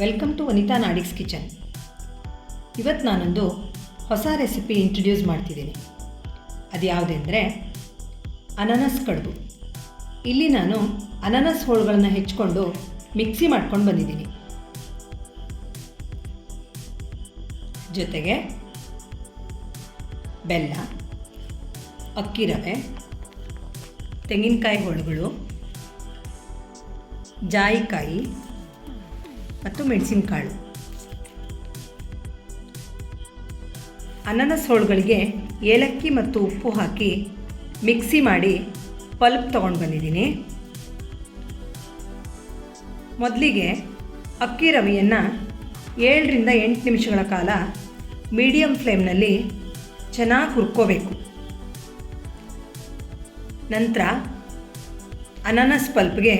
Welcome to Vanitha Nadiks kitchen. ಇವತ್ತು ನಾನೊಂದು ಹೊಸ ರೆಸಿಪಿ ಇಂಟ್ರಡ್ಯೂಸ್ ಮಾಡ್ತಿದ್ದೀನಿ. ಅದು ಯಾವುದೆಂದರೆ ಅನಾನಸ್ ಕಡುಬು. ಇಲ್ಲಿ ನಾನು ಅನಾನಸ್ ಹೋಳುಗಳನ್ನ ಹೆಚ್ಕೊಂಡು ಮಿಕ್ಸಿ ಮಾಡ್ಕೊಂಡು ಬಂದಿದ್ದೀನಿ. ಜೊತೆಗೆ ಬೆಲ್ಲ, ಅಕ್ಕಿ ರವೆ, ತೆಂಗಿನಕಾಯಿ ಹೋಳುಗಳು, ಜಾಯಿಕಾಯಿ ಮತ್ತು ಮೆಣಸಿನಕಾಳು. ಅನಾನಸ್ ಹೋಳುಗಳಿಗೆ ಏಲಕ್ಕಿ ಮತ್ತು ಉಪ್ಪು ಹಾಕಿ ಮಿಕ್ಸಿ ಮಾಡಿ ಪಲ್ಪ್ ತೊಗೊಂಡು ಬಂದಿದ್ದೀನಿ. ಮೊದಲಿಗೆ ಅಕ್ಕಿ ರವೆಯನ್ನು ಏಳರಿಂದ ಎಂಟು ನಿಮಿಷಗಳ ಕಾಲ ಮೀಡಿಯಂ ಫ್ಲೇಮ್ನಲ್ಲಿ ಚೆನ್ನಾಗಿ ಹುರ್ಕೋಬೇಕು. ನಂತರ ಅನಾನಸ್ ಪಲ್ಪ್ಗೆ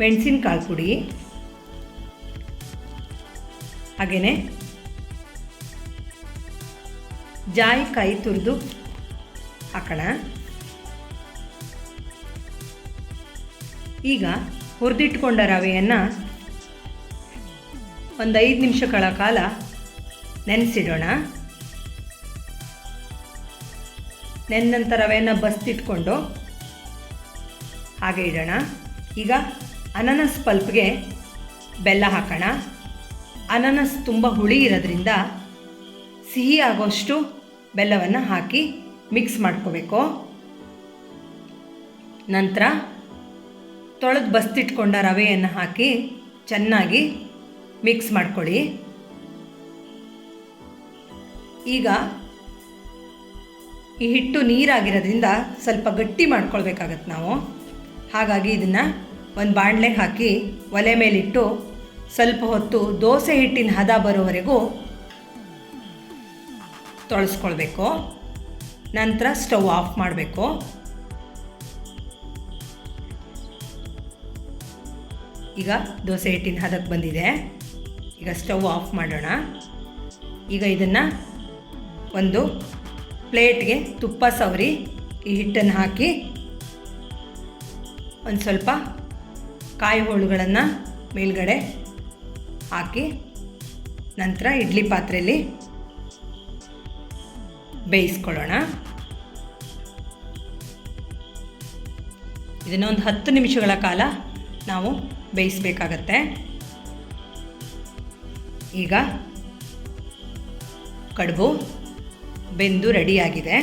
ಮೆಣಸಿನಕಾಳು ಪುಡಿ. ಹಾಗೆಯೇ ಜಾಯಿಕಾಯಿ ತುರಿದು ಹಾಕೋಣ. ಈಗ ಹುರಿದಿಟ್ಕೊಂಡ ರವೆಯನ್ನು ಒಂದು ಐದು ನಿಮಿಷಗಳ ಕಾಲ ನೆನೆಸಿಡೋಣ. ನೆನ್ನಂಥ ರವೆಯನ್ನು ಬಸ್ತಿಟ್ಕೊಂಡು ಹಾಗೆ ಇಡೋಣ. ಈಗ ಅನಾನಸ್ ಪಲ್ಪ್ಗೆ ಬೆಲ್ಲ ಹಾಕೋಣ. ಅನಾನಸ್ ತುಂಬ ಹುಳಿ ಇರೋದ್ರಿಂದ ಸಿಹಿ ಆಗೋಷ್ಟು ಬೆಲ್ಲವನ್ನು ಹಾಕಿ ಮಿಕ್ಸ್ ಮಾಡ್ಕೋಬೇಕು. ನಂತರ ತೊಳೆದು ಬಸ್ತಿಟ್ಕೊಂಡ ರವೆಯನ್ನು ಹಾಕಿ ಚೆನ್ನಾಗಿ ಮಿಕ್ಸ್ ಮಾಡ್ಕೊಳ್ಳಿ. ಈಗ ಈ ಹಿಟ್ಟು ನೀರಾಗಿರೋದ್ರಿಂದ ಸ್ವಲ್ಪ ಗಟ್ಟಿ ಮಾಡ್ಕೊಳ್ಬೇಕಾಗತ್ತೆ ನಾವು. ಹಾಗಾಗಿ ಇದನ್ನು ಒಂದು ಬಾಣಲೆ ಹಾಕಿ ಒಲೆ ಮೇಲಿಟ್ಟು ಸ್ವಲ್ಪ ಹೊತ್ತು ದೋಸೆ ಹಿಟ್ಟಿನ ಹದ ಬರೋವರೆಗೂ ತೊಳಸ್ಕೊಳ್ಬೇಕು. ನಂತರ ಸ್ಟವ್ ಆಫ್ ಮಾಡಬೇಕು. ಈಗ ದೋಸೆ ಹಿಟ್ಟಿನ ಹದಕ್ಕೆ ಬಂದಿದೆ. ಈಗ ಸ್ಟವ್ ಆಫ್ ಮಾಡೋಣ. ಈಗ ಇದನ್ನು ಒಂದು ಪ್ಲೇಟ್ಗೆ ತುಪ್ಪ ಸವರಿ ಈ ಹಿಟ್ಟನ್ನು ಹಾಕಿ ಒಂದು ಸ್ವಲ್ಪ ಕಾಯಿ ಹೋಳುಗಳನ್ನು ಮೇಲ್ಗಡೆ ಹಾಕಿ ನಂತರ ಇಡ್ಲಿ ಪಾತ್ರೆಯಲ್ಲಿ ಬೇಯಿಸ್ಕೊಳ್ಳೋಣ. ಇದನ್ನು ಒಂದು ಹತ್ತು ನಿಮಿಷಗಳ ಕಾಲ ನಾವು ಬೇಯಿಸಬೇಕಾಗತ್ತೆ. ಈಗ ಕಡುಬು ಬೆಂದು ರೆಡಿಯಾಗಿದೆ.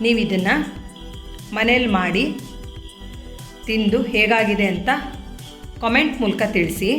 ನೀವು ಇದನ್ನು ಮನೇಲಿ ಮಾಡಿ ತಿಂದು ಹೇಗಾಗಿದೆ ಅಂತ ಕಾಮೆಂಟ್ ಮೂಲಕ ತಿಳಿಸಿ.